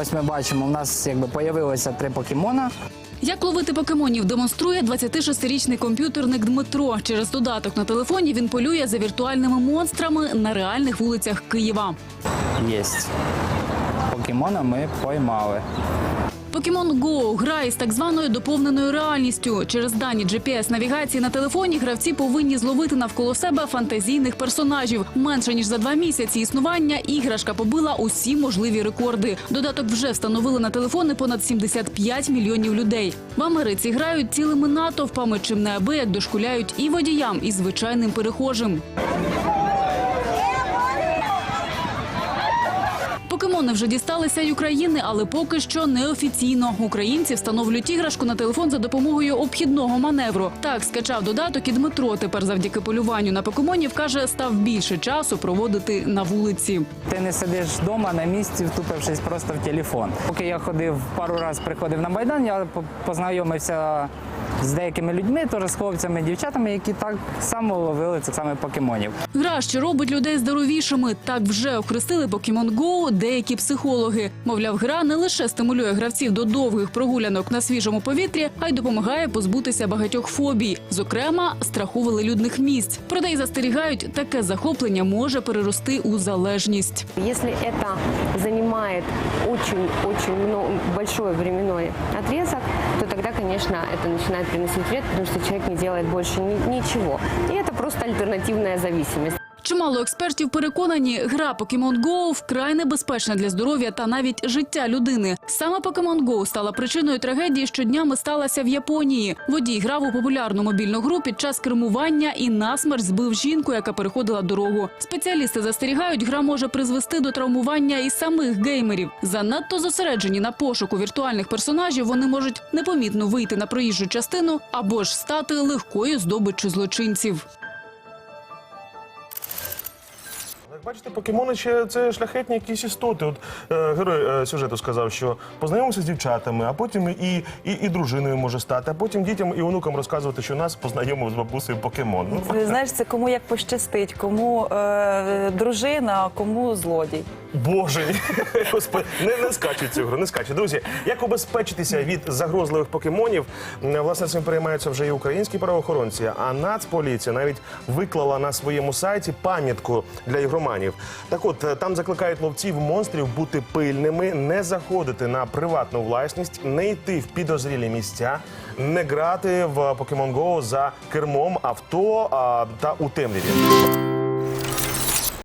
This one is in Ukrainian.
Ось ми бачимо, у нас якби появилося три покемона. Як ловити покемонів демонструє 26-річний комп'ютерник Дмитро. Через додаток на телефоні він полює за віртуальними монстрами на реальних вулицях Києва. Єсть. Покемона ми поймали. Pokemon Go – гра із так званою доповненою реальністю. Через дані GPS-навігації на телефоні гравці повинні зловити навколо себе фантазійних персонажів. Менше ніж за два місяці існування іграшка побила усі можливі рекорди. Додаток вже встановили на телефони понад 75 мільйонів людей. В Америці грають цілими натовпами, чим неабияк дошкуляють і водіям, і звичайним перехожим. Покемони вже дісталися й України, але поки що неофіційно. Українці встановлюють іграшку на телефон за допомогою обхідного маневру. Так скачав додаток і Дмитро. Тепер завдяки полюванню на покемонів каже, став більше часу проводити на вулиці. Ти не сидиш вдома на місці, втупившись просто в телефон. Поки я ходив пару разів приходив на майдан, я по- познайомився з деякими людьми, теж з хлопцями, дівчатами, які так само ловили цих самих покемонів. Гра, що робить людей здоровішими. Так вже охрестили Pokemon Go деякі психологи. Мовляв, гра не лише стимулює гравців до довгих прогулянок на свіжому повітрі, а й допомагає позбутися багатьох фобій, зокрема страху велелюдних місць. Проте й застерігають, таке захоплення може перерости у залежність. Если это занимает очень-очень много- большой временной отрезок, то тогда, конечно, это начинает приносить вред, потому что человек не делает больше ни- ничего. И это просто альтернативная зависимость. Чимало експертів переконані, гра Pokemon Go вкрай небезпечна для здоров'я та навіть життя людини. Саме Pokemon Go стала причиною трагедії, що днями сталася в Японії. Водій грав у популярну мобільну гру під час кермування і насмерть збив жінку, яка переходила дорогу. Спеціалісти застерігають, гра може призвести до травмування і самих геймерів. Занадто зосереджені на пошуку віртуальних персонажів, вони можуть непомітно вийти на проїжджу частину або ж стати легкою здобиччю злочинців. Бачите, покемони ще це шляхетні якісь істоти. От е, герой е, сюжету сказав, що познайомився з дівчатами, а потім і, і, і дружиною може стати, а потім дітям і онукам розказувати, що нас познайомив з бабусею покемон. Знаєш, це кому як пощастить, кому е, дружина, кому злодій. Боже, Господи, не, не скачуть цю гру, не скачуть. Друзі, як убезпечитися від загрозливих покемонів? Власне, цим переймаються вже і українські правоохоронці. А Нацполіція навіть виклала на своєму сайті пам'ятку для ігроманів. Так от е, там закликають ловців монстрів бути пильними, не заходити на приватну власність, не йти в підозрілі місця, не грати в Pokemon Go за кермом авто а, та у темряві.